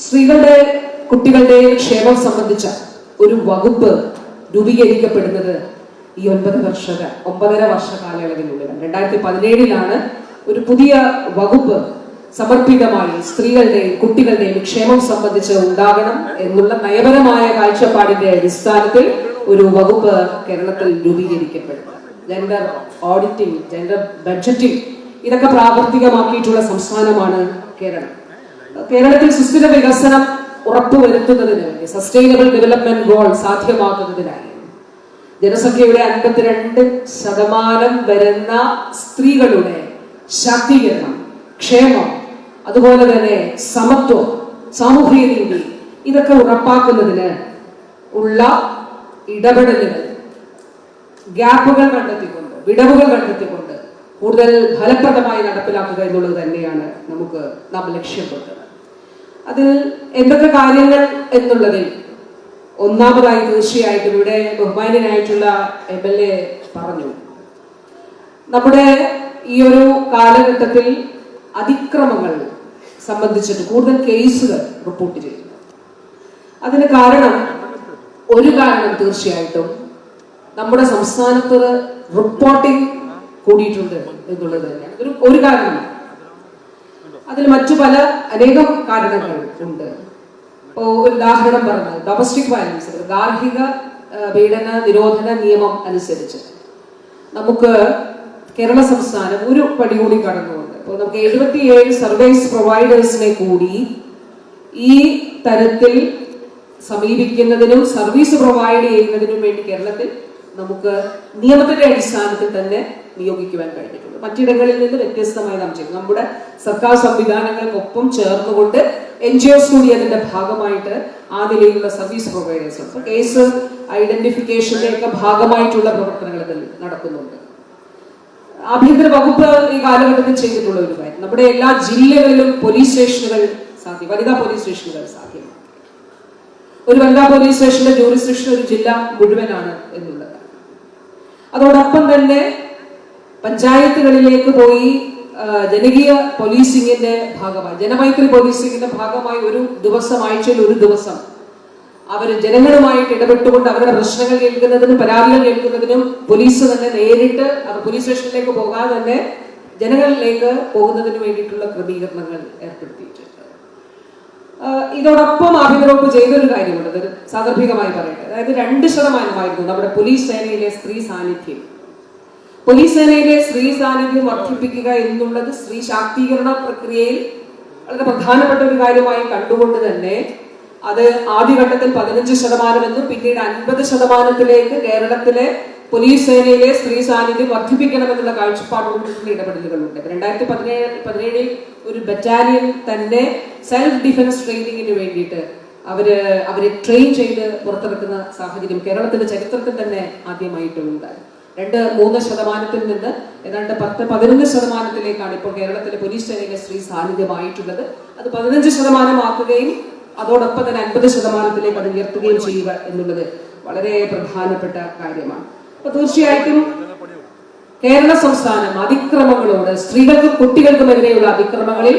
സ്ത്രീകളുടെ കുട്ടികളുടെ ക്ഷേമം സംബന്ധിച്ച ഒരു വകുപ്പ് രൂപീകരിക്കപ്പെടുന്നത് ഈ ഒൻപത് വർഷ ഒമ്പതര വർഷ കാലയളവിനുള്ളിലാണ് രണ്ടായിരത്തി പതിനേഴിലാണ് ഒരു പുതിയ വകുപ്പ് സമർപ്പിതമായി സ്ത്രീകളുടെയും കുട്ടികളുടെയും ക്ഷേമം സംബന്ധിച്ച് ഉണ്ടാകണം എന്നുള്ള നയപരമായ കാഴ്ചപ്പാടിന്റെ അടിസ്ഥാനത്തിൽ ഒരു വകുപ്പ് കേരളത്തിൽ രൂപീകരിക്കപ്പെടുന്നു. ജെൻഡർ ഓഡിറ്റിംഗ് ജെൻഡർ ബഡ്ജറ്റിംഗ് ഇതൊക്കെ പ്രാവർത്തികമാക്കിയിട്ടുള്ള സംസ്ഥാനമാണ് കേരളം. കേരളത്തിൽ സുസ്ഥിര വികസനം ഉറപ്പുവരുത്തുന്നതിന് സസ്റ്റൈനബിൾ ഡെവലപ്മെന്റ് ഗോൾ സാധ്യമാക്കുന്നതിനായി. ജനസംഖ്യയുടെ അൻപത്തിരണ്ട് ശതമാനം വരുന്ന സ്ത്രീകളുടെ ശാക്തീകരണം ക്ഷേമം അതുപോലെ തന്നെ സമത്വം സാമൂഹിക നീതി ഇതൊക്കെ ഉറപ്പാക്കുന്നതിന് ഉള്ള ഇടപെടലുകൾ ഗ്യാപ്പുകൾ കണ്ടെത്തിക്കൊണ്ട് വിടവുകൾ കണ്ടെത്തിക്കൊണ്ട് കൂടുതൽ ഫലപ്രദമായി നടപ്പിലാക്കുക എന്നുള്ളത് തന്നെയാണ് നമുക്ക് നാം ലക്ഷ്യപ്പെട്ടത് അതിൽ എന്തൊക്കെ കാര്യങ്ങൾ എന്നുള്ളതിൽ ഒന്നാമതായി തീർച്ചയായിട്ടും ഇവിടെ ബഹുമാന്യനായിട്ടുള്ള എം എൽ എ പറഞ്ഞു. നമ്മുടെ ഈ ഒരു കാലഘട്ടത്തിൽ അതിക്രമങ്ങൾ സംബന്ധിച്ചിട്ട് കൂടുതൽ കേസുകൾ റിപ്പോർട്ട് ചെയ്യുന്നു അതിന് കാരണം ഒരു കാരണം തീർച്ചയായിട്ടും നമ്മുടെ സംസ്ഥാനത്ത് റിപ്പോർട്ടിംഗ് കൂടിയിട്ടുണ്ട് എന്നുള്ളത് തന്നെയാണ്. ഒരു ഒരു കാരണമാണ്. അതിൽ മറ്റു പല അനേകം കാരണങ്ങൾ ഉണ്ട്. ഇപ്പോ ഒരു ഉദാഹരണം പറഞ്ഞത് ഡൊമസ്റ്റിക് വയലൻസ് ഗാർഹിക പീഡന നിരോധന നിയമം അനുസരിച്ച് നമുക്ക് കേരള സംസ്ഥാനം ഒരു പടി കൂടി കടന്നുകൊണ്ട് ഇപ്പോൾ നമുക്ക് എഴുപത്തിയേഴ് സർവീസ് പ്രൊവൈഡേഴ്സിനെ കൂടി ഈ തരത്തിൽ സമീപിക്കുന്നതിനും സർവീസ് പ്രൊവൈഡ് ചെയ്യുന്നതിനും വേണ്ടി കേരളത്തിൽ നമുക്ക് നിയമത്തിന്റെ അടിസ്ഥാനത്തിൽ തന്നെ നിയോഗിക്കുവാൻ കഴിഞ്ഞിട്ടുണ്ട്. മറ്റിടങ്ങളിൽ നിന്ന് വ്യത്യസ്തമായി നാം ചെയ്യും നമ്മുടെ സർക്കാർ സംവിധാനങ്ങൾക്കൊപ്പം ചേർന്നുകൊണ്ട് എൻ ജി ഒസ് കൂടി അതിന്റെ ഭാഗമായിട്ട് ആ നിലയിലുള്ള സർവീസ് പ്രൊവൈഡേഴ്സ് ഉണ്ട്. കേസ് ഐഡന്റിഫിക്കേഷന്റെ ഒക്കെ ഭാഗമായിട്ടുള്ള പ്രവർത്തനങ്ങൾ ഇതിൽ നടക്കുന്നുണ്ട്. ആഭ്യന്തര വകുപ്പ് ഈ കാലഘട്ടത്തിൽ ചെയ്തിട്ടുള്ള ഒരു കാര്യം. നമ്മുടെ എല്ലാ ജില്ലകളിലും പോലീസ് സ്റ്റേഷനുകൾ സാധ്യം. വനിതാ പോലീസ് സ്റ്റേഷനുകൾ സാധ്യമാണ് ഒരു വനിതാ പോലീസ് സ്റ്റേഷന്റെ ജൂറിസ്ഡിക്ഷൻ ഒരു ജില്ല മുഴുവനാണ് എന്നുള്ളത്. അതോടൊപ്പം തന്നെ പഞ്ചായത്തുകളിലേക്ക് പോയി ജനകീയ പോലീസിംഗിന്റെ ഭാഗമായി ജനമൈത്രി പോലീസിംഗിന്റെ ഭാഗമായി ഒരു ദിവസം ആഴ്ചയിൽ ഒരു ദിവസം അവർ ജനങ്ങളുമായിട്ട് ഇടപെട്ടുകൊണ്ട് അവരുടെ പ്രശ്നങ്ങൾ കേൾക്കുന്നതിനും പരാതികൾ കേൾക്കുന്നതിനും പോലീസ് തന്നെ നേരിട്ട് പോലീസ് സ്റ്റേഷനിലേക്ക് പോകാതെ തന്നെ ജനങ്ങളിലേക്ക് പോകുന്നതിന് വേണ്ടിയിട്ടുള്ള ക്രമീകരണങ്ങൾ ഏർപ്പെടുത്തിയിട്ടുണ്ട് ആഹ് ഇതോടൊപ്പം ആഭ്യന്തര വകുപ്പ് ചെയ്തൊരു കാര്യമുണ്ട്. അത് സാന്ദർഭികമായി പറയട്ടെ. അതായത് രണ്ട് ശതമാനമായിരുന്നു നമ്മുടെ പോലീസ് സേനയിലെ സ്ത്രീ സാന്നിധ്യം. പോലീസ് സേനയിലെ സ്ത്രീ സാന്നിധ്യം വർദ്ധിപ്പിക്കുക എന്നുള്ളത് സ്ത്രീ ശാക്തീകരണ പ്രക്രിയയിൽ വളരെ പ്രധാനപ്പെട്ട ഒരു കാര്യമായി കണ്ടുകൊണ്ട് തന്നെ അത് ആദ്യഘട്ടത്തിൽ പതിനഞ്ച് ശതമാനം എന്നും പിന്നീട് അൻപത് ശതമാനത്തിലേക്ക് കേരളത്തിലെ പോലീസ് സേനയിലെ സ്ത്രീ സാന്നിധ്യം വർദ്ധിപ്പിക്കണമെന്നുള്ള കാഴ്ചപ്പാടോടുകൂടിയുള്ള ഇടപെടലുകളുണ്ട്. രണ്ടായിരത്തി പതിനേഴ് പതിനേഴിൽ ഒരു ബറ്റാലിയൻ തന്നെ സെൽഫ് ഡിഫൻസ് ട്രെയിനിങ്ങിന് വേണ്ടിയിട്ട് അവർ അവരെ ട്രെയിൻ ചെയ്ത് പുറത്തിറക്കുന്ന സാഹചര്യം കേരളത്തിന്റെ ചരിത്രത്തിൽ തന്നെ ആദ്യമായിട്ടുണ്ടായി. രണ്ട് മൂന്ന് ശതമാനത്തിൽ നിന്ന് ഏതാണ്ട് പത്ത് പതിനൊന്ന് ശതമാനത്തിലേക്കാണ് ഇപ്പോൾ കേരളത്തിലെ പോലീസ് സേനയിലെ സ്ത്രീ സാന്നിധ്യമായിട്ടുള്ളത് അത് പതിനഞ്ച് ശതമാനമാക്കുകയും അതോടൊപ്പം തന്നെ അൻപത് ശതമാനത്തിലേക്ക് അത് ഉയർത്തുകയും ചെയ്യുക എന്നുള്ളത് വളരെ പ്രധാനപ്പെട്ട കാര്യമാണ്. അപ്പൊ തീർച്ചയായിട്ടും കേരള സംസ്ഥാനം അതിക്രമങ്ങളോട് സ്ത്രീകൾക്കും കുട്ടികൾക്കുമെതിരെയുള്ള അതിക്രമങ്ങളിൽ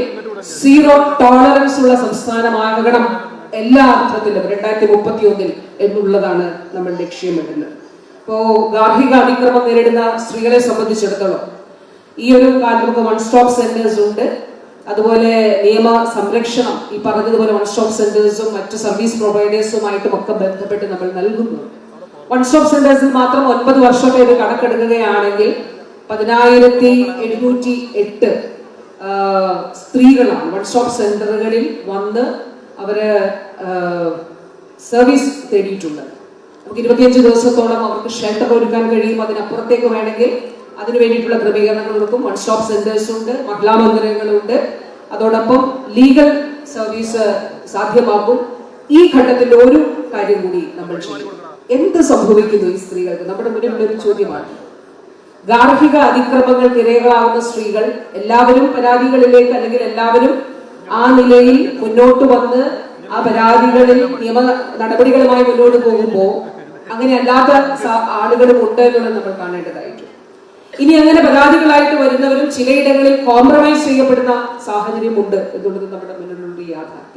സീറോ ടോളറൻസ് ഉള്ള സംസ്ഥാനമാകണം എല്ലാ അർത്ഥത്തിലും രണ്ടായിരത്തി മുപ്പത്തി ഒന്നിൽ എന്നുള്ളതാണ് നമ്മൾ ലക്ഷ്യമിടുന്നത്. ഇപ്പോ ഗാർഹിക അതിക്രമം നേരിടുന്ന സ്ത്രീകളെ സംബന്ധിച്ചിടത്തോളം ഈ ഒരു കാലത്ത് വൺ സ്റ്റോപ്പ് സെന്റേഴ്സ് ഉണ്ട്. അതുപോലെ നിയമ സംരക്ഷണം ഈ പറഞ്ഞതുപോലെ വൺ സ്റ്റോപ്പ് സെന്റേഴ്സും മറ്റു സർവീസ് പ്രൊവൈഡേഴ്സുമായിട്ടും ഒക്കെ ബന്ധപ്പെട്ട് നമ്മൾ നൽകുന്നുണ്ട്. വൺ സ്റ്റോപ്പ് സെന്റേഴ്സിൽ മാത്രം ഒൻപത് വർഷത്തെ ഇത് കണക്കെടുക്കുകയാണെങ്കിൽ പതിനായിരത്തി എഴുന്നൂറ്റി എട്ട് സ്ത്രീകളാണ് വൺ സ്റ്റോപ്പ് സെന്ററുകളിൽ വന്ന് അവർ സർവീസ് തേടിയിട്ടുണ്ട്. നമുക്ക് ഇരുപത്തിയഞ്ച് ദിവസത്തോളം അവർക്ക് ഷെൽട്ടർ ഒരുക്കാൻ കഴിയും. അതിനപ്പുറത്തേക്ക് വേണമെങ്കിൽ അതിന് വേണ്ടിയിട്ടുള്ള ക്രമീകരണങ്ങൾ കൊടുക്കും. വൺ സ്റ്റോപ്പ് സെന്റേഴ്സ് ഉണ്ട് മഹിളാ മന്ദിരങ്ങളുണ്ട് അതോടൊപ്പം ലീഗൽ സർവീസ് സാധ്യമാക്കും ഈ ഘട്ടത്തിൽ ഒരു കാര്യം കൂടി നമ്മൾ ചെയ്യും. എന്ത് സംഭവിക്കുന്നു ഈ സ്ത്രീകൾക്ക്? നമ്മുടെ മുന്നിലുള്ള ഒരു ചോദ്യമാണ്. ഗാർഹിക അതിക്രമങ്ങൾക്ക് ഇരകളാവുന്ന സ്ത്രീകൾ എല്ലാവരും പരാതികളിലേക്ക് അല്ലെങ്കിൽ എല്ലാവരും ആ നിലയിൽ മുന്നോട്ട് വന്ന് ആ പരാതികളിൽ നിയമ നടപടികളുമായി മുന്നോട്ട് പോകുമ്പോൾ അങ്ങനെ അല്ലാത്ത ആളുകളും ഉണ്ട് എന്നുള്ളത് നമ്മൾ കാണേണ്ടതായിട്ടു. ഇനി അങ്ങനെ പരാതികളായിട്ട് വരുന്നവരും ചിലയിടങ്ങളിൽ കോംപ്രമൈസ് ചെയ്യപ്പെടുന്ന സാഹചര്യമുണ്ട് എന്നുള്ളത് നമ്മുടെ മുന്നിലുള്ള യാഥാർത്ഥ്യം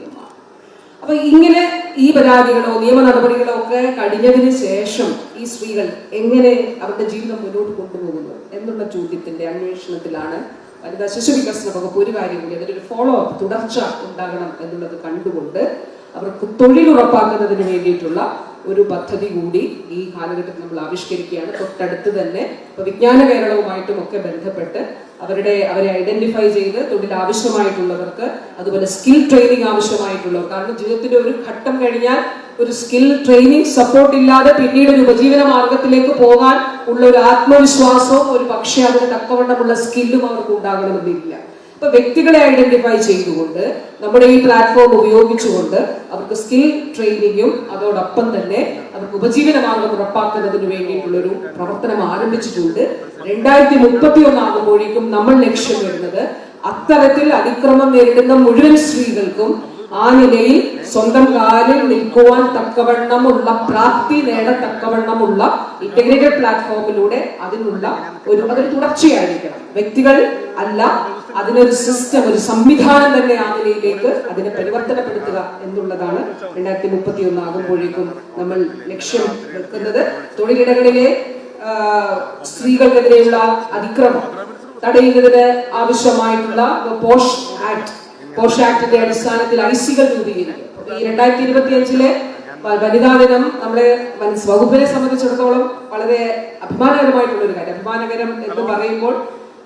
അപ്പൊ ഇങ്ങനെ ഈ പരാതികളോ നിയമ നടപടികളോ ഒക്കെ കഴിഞ്ഞതിന് ശേഷം ഈ സ്ത്രീകൾ എങ്ങനെ അവരുടെ ജീവിതം മുന്നോട്ട് കൊണ്ടുപോകുന്നു എന്നുള്ള ചോദ്യത്തിന്റെ അന്വേഷണത്തിലാണ് വനിതാ ശിശു വികസന വകുപ്പ് ഒരു കാര്യം കൂടി അതിലൊരു ഫോളോ അപ്പ് തുടർച്ച ഉണ്ടാകണം എന്നുള്ളത് കണ്ടുകൊണ്ട് അവർക്ക് തൊഴിൽ ഉറപ്പാക്കുന്നതിന് വേണ്ടിയിട്ടുള്ള ഒരു പദ്ധതി കൂടി ഈ കാലഘട്ടത്തിൽ നമ്മൾ ആവിഷ്കരിക്കുകയാണ്. തൊട്ടടുത്ത് തന്നെ ഇപ്പൊ വിജ്ഞാന കേരളവുമായിട്ടും ഒക്കെ ബന്ധപ്പെട്ട് അവരുടെ അവരെ ഐഡന്റിഫൈ ചെയ്ത് തൊഴിൽ ആവശ്യമായിട്ടുള്ളവർക്ക് അതുപോലെ സ്കിൽ ട്രെയിനിങ് ആവശ്യമായിട്ടുള്ളവർ. കാരണം ജീവിതത്തിന്റെ ഒരു ഘട്ടം കഴിഞ്ഞാൽ ഒരു സ്കിൽ ട്രെയിനിങ് സപ്പോർട്ട് ഇല്ലാതെ പിന്നീട് ഒരു ഉപജീവന മാർഗത്തിലേക്ക് പോകാൻ ഉള്ള ഒരു ആത്മവിശ്വാസവും ഒരു പക്ഷേ അതിന് തക്കവണ്ണമുള്ള സ്കില്ലും അവർക്ക് ഉണ്ടാകണമെന്നില്ല. ഇപ്പൊ വ്യക്തികളെ ഐഡന്റിഫൈ ചെയ്തുകൊണ്ട് നമ്മുടെ ഈ പ്ലാറ്റ്ഫോം ഉപയോഗിച്ചുകൊണ്ട് അവർക്ക് സ്കിൽ ട്രെയിനിങ്ങും അതോടൊപ്പം തന്നെ അവർക്ക് ഉപജീവന മാർഗം ഉറപ്പാക്കുന്നതിന് വേണ്ടിയിട്ടുള്ള ഒരു പ്രവർത്തനം ആരംഭിച്ചിട്ടുണ്ട്. രണ്ടായിരത്തി മുപ്പത്തി ഒന്നാകുമ്പോഴേക്കും നമ്മൾ ലക്ഷ്യം വരുന്നത് അത്തരത്തിൽ അതിക്രമം നേരിടുന്ന മുഴുവൻ സ്ത്രീകൾക്കും ആ നിലയിൽ സ്വന്തം കാലിൽ നിൽക്കുവാൻ തക്കവണ്ണമുള്ള പ്രാപ്തി നേടത്തക്കവണ്ണമുള്ള ഇന്റഗ്രേറ്റഡ് പ്ലാറ്റ്ഫോമിലൂടെ അതിനുള്ള ഒരു അതൊരു തുടർച്ചയായിരിക്കണം. വ്യക്തികൾ അല്ല അതിനൊരു സിസ്റ്റം ഒരു സംവിധാനം തന്നെ ആ നിലയിലേക്ക് അതിനെ പരിവർത്തനപ്പെടുത്തുക എന്നുള്ളതാണ് രണ്ടായിരത്തി മുപ്പത്തി ഒന്ന് ആകുമ്പോഴേക്കും നമ്മൾ ലക്ഷ്യം വെക്കുന്നത്. തൊഴിലിടങ്ങളിലെ സ്ത്രീകൾക്കെതിരെയുള്ള അതിക്രമം തടയുന്നതിന് ആവശ്യമായിട്ടുള്ള പോഷ് ആക്ട്. പോഷ് ആക്ടിന്റെ അടിസ്ഥാനത്തിൽ ഐ സികൾ രൂപീകരിക്കും ഈ രണ്ടായിരത്തി ഇരുപത്തി അഞ്ചിലെ വനിതാ ദിനം നമ്മുടെ വകുപ്പിനെ സംബന്ധിച്ചിടത്തോളം വളരെ അഭിമാനകരമായിട്ടുള്ള ഒരു കാര്യം. അഭിമാനകരം എന്ന് പറയുമ്പോൾ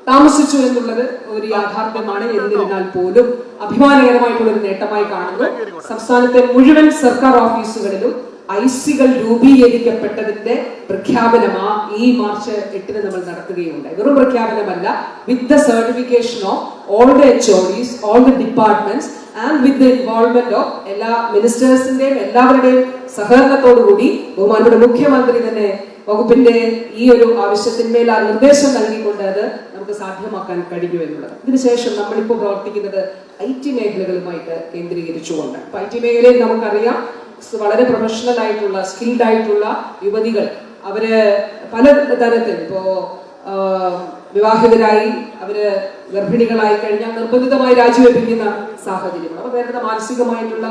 താമസിച്ചു എന്നുള്ളത് ഒരു യാഥാർത്ഥ്യമാണ്. എന്നിരുന്നാൽ പോലും അഭിമാനകരമായിട്ടുള്ള ഒരു നേട്ടമായി കാണുന്നു. സംസ്ഥാനത്തെ മുഴുവൻ സർക്കാർ ഓഫീസുകളിലും ഐസികൾ രൂപീകരിക്കപ്പെട്ടതിന്റെ പ്രഖ്യാപനമാ ഈ മാർച്ച് എട്ടിന് നമ്മൾ നടത്തുകയുണ്ടായി. വെറും പ്രഖ്യാപനമല്ല. With the certification of all the H ODs all the departments and with the involvement of എല്ലാ മിനിസ്റ്റേഴ്സിന്റെയും എല്ലാവരുടെയും സഹകരണത്തോടുകൂടി ബഹുമാനപ്പെട്ട മുഖ്യമന്ത്രി തന്നെ വകുപ്പിന്റെ ഈ ഒരു ആവശ്യത്തിന്മേൽ ആ നിർദ്ദേശം നൽകിക്കൊണ്ട് അത് നമുക്ക് സാധ്യമാക്കാൻ കഴിഞ്ഞു എന്നുള്ളത്. ഇതിനുശേഷം നമ്മളിപ്പോൾ പ്രവർത്തിക്കുന്നത് ഐ ടി മേഖലകളുമായിട്ട് കേന്ദ്രീകരിച്ചുകൊണ്ട്. ഐ ടി മേഖലയിൽ നമുക്കറിയാം വളരെ പ്രൊഫഷണൽ ആയിട്ടുള്ള സ്കിൽഡ് ആയിട്ടുള്ള യുവതികൾ. അവർ പല തരത്തിൽ ഇപ്പോ വിവാഹിതരായി അവർ ഗർഭിണികളായി കഴിഞ്ഞാൽ നിർബന്ധിതമായി രാജിവെപ്പിക്കുന്ന സാഹചര്യങ്ങൾ. അപ്പൊ വേറെ മാനസികമായിട്ടുള്ള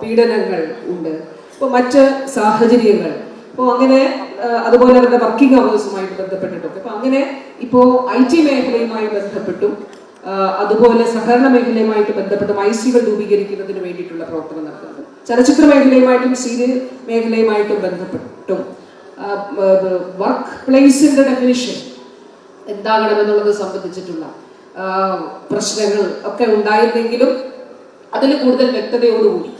പീഡനങ്ങൾ ഉണ്ട്. ഇപ്പൊ മറ്റ് സാഹചര്യങ്ങൾ. അപ്പോൾ അങ്ങനെ അതുപോലെ അവരുടെ വർക്കിംഗ് അവേഴ്സുമായിട്ട് ബന്ധപ്പെട്ടിട്ടുണ്ട്. അപ്പൊ അങ്ങനെ ഇപ്പോ ഐ ടി മേഖലയുമായി ബന്ധപ്പെട്ടും അതുപോലെ സഹകരണ മേഖലയുമായിട്ട് ബന്ധപ്പെട്ടും ഐ സികൾ രൂപീകരിക്കുന്നതിന് വേണ്ടിയിട്ടുള്ള പ്രവർത്തനം നടത്തുന്നത് ചലച്ചിത്ര മേഖലയുമായിട്ടും സീരിയൽ മേഖലയുമായിട്ടും ബന്ധപ്പെട്ടും വർക്ക് പ്ലേസിന്റെ ഡെഫിനിഷൻ എന്താകണമെന്നുള്ളത് സംബന്ധിച്ചിട്ടുള്ള പ്രശ്നങ്ങൾ ഒക്കെ ഉണ്ടായിരുന്നെങ്കിലും അതിൽ കൂടുതൽ വ്യക്തതയോടുകൂടി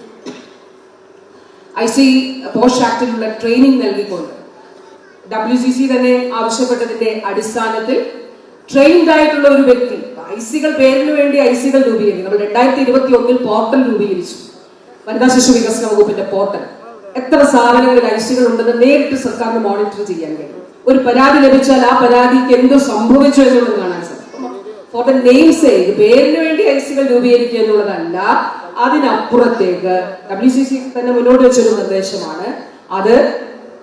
ഐ സി പോസ്റ്റ് ആക്ടിലുള്ള ട്രെയിനിങ് നൽകിക്കൊണ്ട് ഡബ്ല്യു സി തന്നെ ആവശ്യപ്പെട്ടതിന്റെ അടിസ്ഥാനത്തിൽ ട്രെയിൻഡ് ആയിട്ടുള്ള ഒരു വ്യക്തി ഐ സികൾ പേരിന് വേണ്ടി ഐ സികൾ രൂപീകരിക്കും നമ്മൾ രണ്ടായിരത്തി ഇരുപത്തി ഒന്നിൽ പോർട്ടൽ രൂപീകരിച്ചു. വനിതാ ശിശു വികസന വകുപ്പിന്റെ പോർട്ടൽ. എത്ര സ്ഥാപനങ്ങളിൽ ഐ സികൾ ഉണ്ടെന്ന് നേരിട്ട് സർക്കാരിന് മോണിറ്റർ ചെയ്യാൻ കഴിയും. ഒരു പരാതി ലഭിച്ചാൽ ആ പരാതിക്ക് എന്ത് സംഭവിച്ചു എന്നുള്ളത് കാണാൻ സാധിക്കും. ഫോർ ദ നെയിം സേക്ക് പേരിന് വേണ്ടി ഐ സികൾ രൂപീകരിക്കുക എന്നുള്ളതല്ല അതിനപ്പുറത്തേക്ക് ഡബ്ല്യു സി സി തന്നെ മുന്നോട്ട് വെച്ചൊരു നിർദ്ദേശമാണ്. അത്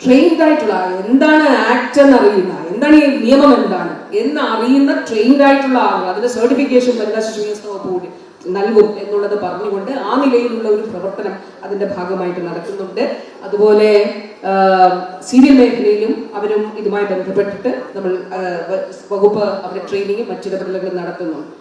ട്രെയിൻഡ് ആയിട്ടുള്ള എന്താണ് ആക്ട് എന്ന് അറിയുന്ന എന്താണ് ഈ നിയമം എന്താണ് എന്ന് അറിയുന്ന ട്രെയിൻഡ് ആയിട്ടുള്ള ആളുകൾ അതിന്റെ സർട്ടിഫിക്കേഷൻ വനിതാ ശിശു വികസന വകുപ്പ് കൂടി നൽകും എന്നുള്ളത് പറഞ്ഞുകൊണ്ട് ആ നിലയിലുള്ള ഒരു പ്രവർത്തനം അതിന്റെ ഭാഗമായിട്ട് നടക്കുന്നുണ്ട്. അതുപോലെ സീരിയൽ മേഖലയിലും അവരും ഇതുമായി ബന്ധപ്പെട്ടിട്ട് നമ്മൾ വകുപ്പ് അവരുടെ ട്രെയിനിങ്ങും മറ്റിടപെടലുകളും നടത്തുന്നുണ്ട്